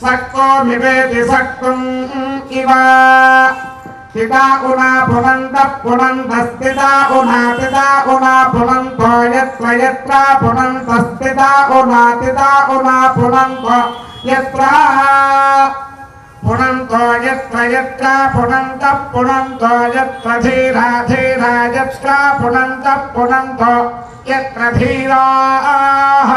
सक्तो मिवेति सक्तुम् इव। स्थिता उना पुनन्तः पुनन्तस्थिता उना तिता उना पुनन्तो यत्र यत्र उना उना यत्र। पुनन्तो यत्र यत्र पुनन्तः पुनन्तो यत्र धीरा धीरा यत्र पुनन्तः पुनन्तो यत्र धीराः।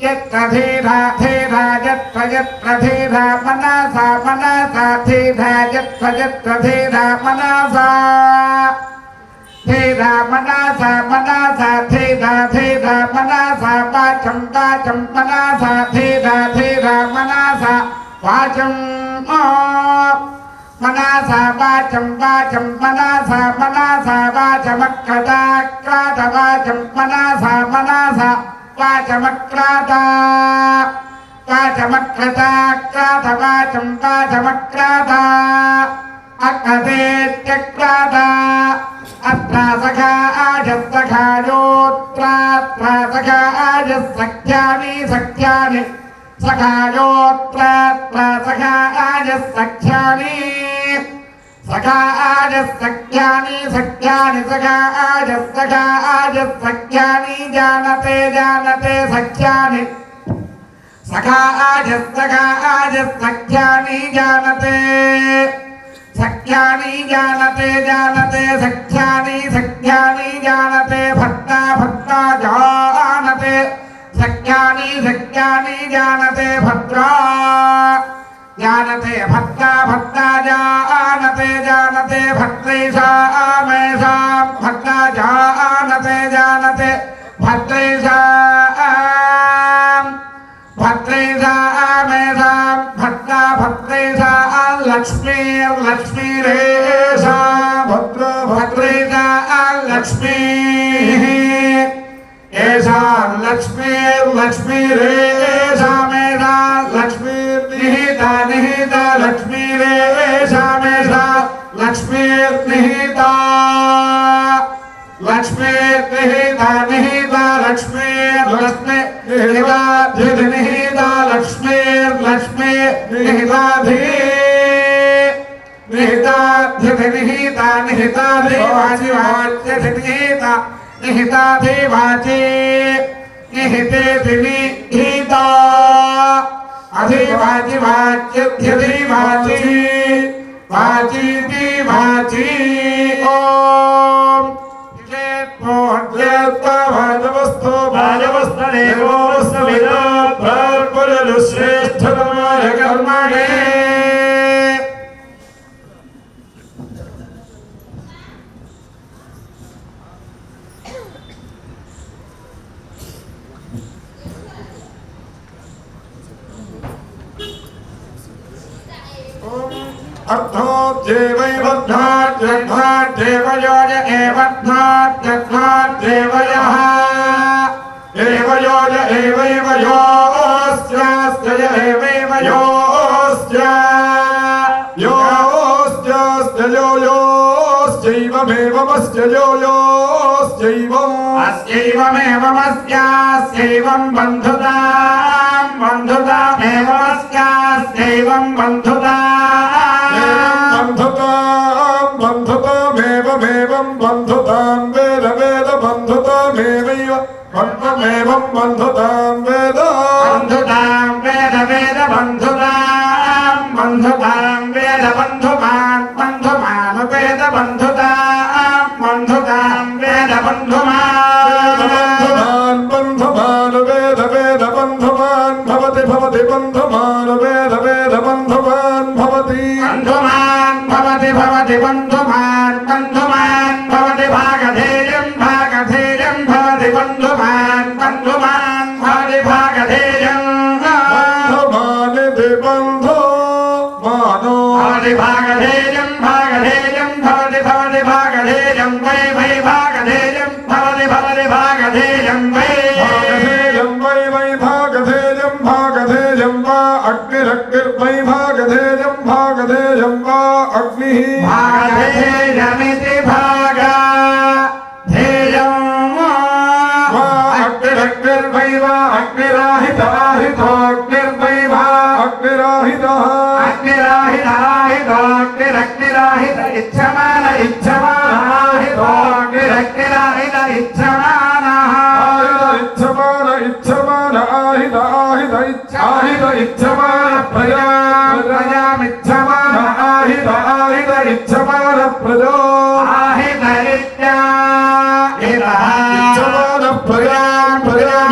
యత్రధీరాధీరాయత్రయత్రధీరా మనసా మనసా ధీరాయత్రయత్రధీరా మనసా ధీరా మనసా మనసా ధీరా ధీరా మనసా వాచం వాచం మనసా ధీరా ధీరా మనసా వాచం మనసా వాచం వాచం మనసా మనసా వాచమక్రదాక్రాద వాచం మనసా మనసా పాచమక్రాత పాచమక్రతాక్రాతపాచం పాచమక్రాత అక్రతేత్యక్రాత. అత్రాసఖా ఆజత్సఖాయోత్రాత్రాసఖా ఆజస్సఖ్యాని సఖ్యాని సఖాయోత్రాత్రాసఖా ఆజస్సఖ్యాని सखा सखा सख्यानि सखा आजसख्यानि सखा आजसख्यानि सख्यानि सखा जानते जानते सख्यानि। सखा आजसखा आजसख्यानि जानते, सख्यानि, जानते जानते सख्यानि सख्यानि, जानते, भक्ता भक्ता, जानते, सख्यानि सख्यानि, जानते भद्रा जानते, भक्ता भक्ता जानते जानते भक्तैषामेषां भक्ता जानते जानते भद्रैषाम् भद्रैषामेषां भक्ता भक्तैषा लक्ष्मीर्लक्ष्मीरेषा भद्र भद्रैषा लक्ष्मीः एषा लक्ष्मीर्लक्ष्मीरेषामेषा लक्ष्मीर्निहिता लक्ष्मीर्निहिता निहिता। लक्ष्मीर्लक्ष्मी निहिता। धिनिहिता लक्ष्मीर्लक्ष्मी निहिता निहिता निहिता निहिता। निहिता देवाचि निहिते। निहिता अधिवाचि वाच्यध्यधिवाचि Vati, Vati, Oh. अर्थोद्येवै बद्धाद्यर्थाद्येवयोज एवद्धाद्यर्थाद्येवयः एवयोज एवैव योऽस्यास्य य एवैव योऽस्य योऽस्यास्य यो योश्चैवमेवमस्य यो योश्चैवम् अस्यैवमेवमस्यास्यैवं बन्धुतां బంధురాం బంధుతాం వేద బంధుమాన్ బంధుమాను వేద బంధుతాం బంధుతాం వేద బంధుమాన్ బంధుమాను వేద వేద బంధుమాన్ భవతి భవతి బంధుమాను వేద వేద బంధుమాన్ భవతి బంధుమాన్ భవతి భవతి బంధు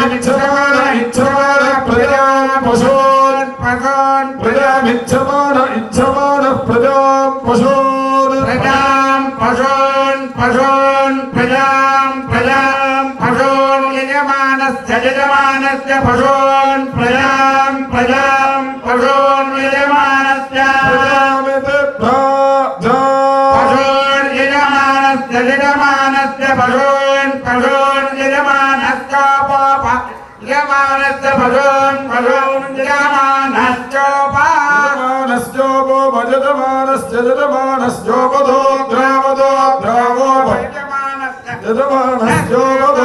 I turn, I turn. ोपो भजतमानश्च जतमानश्चोपधो द्रावतो द्रावो भजमानश्च जतमानश्चोपधो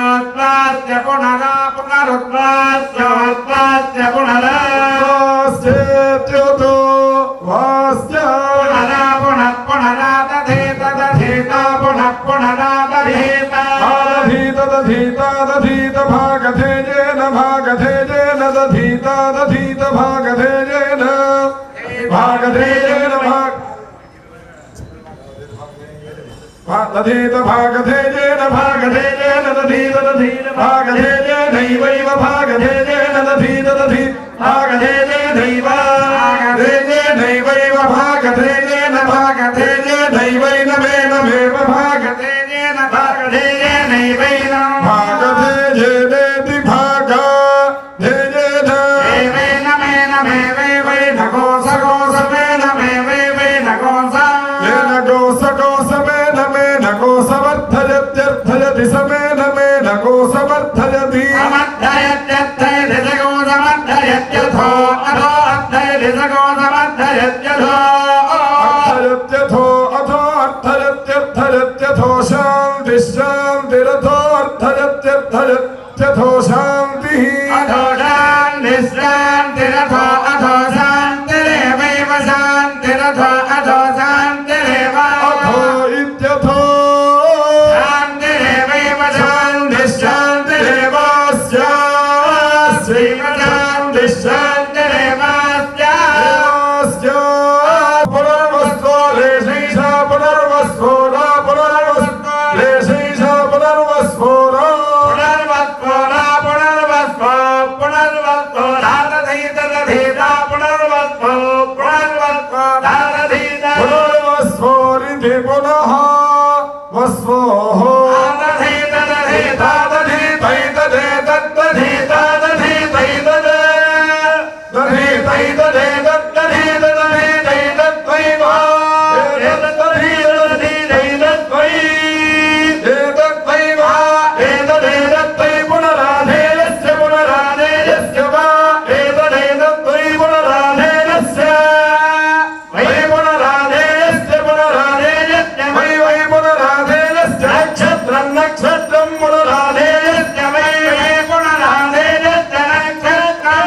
पुनरुत्पास्य पुनः पुनरुत्पास्य पुनरास्येत्युतो वास्य पुनरा पुनः पुनरा दधेत दधेत पुनः पुनरा दधेत दधीत दधीत दधीत भागधेयेन भागधेयेन दधीत दधीत भागधेयेन भागधेयेन भाग दधीत भागधेयेन भागधेय दधि भागधे दे धैवैव भागधे दे दधि दधि भागधे दे धैवा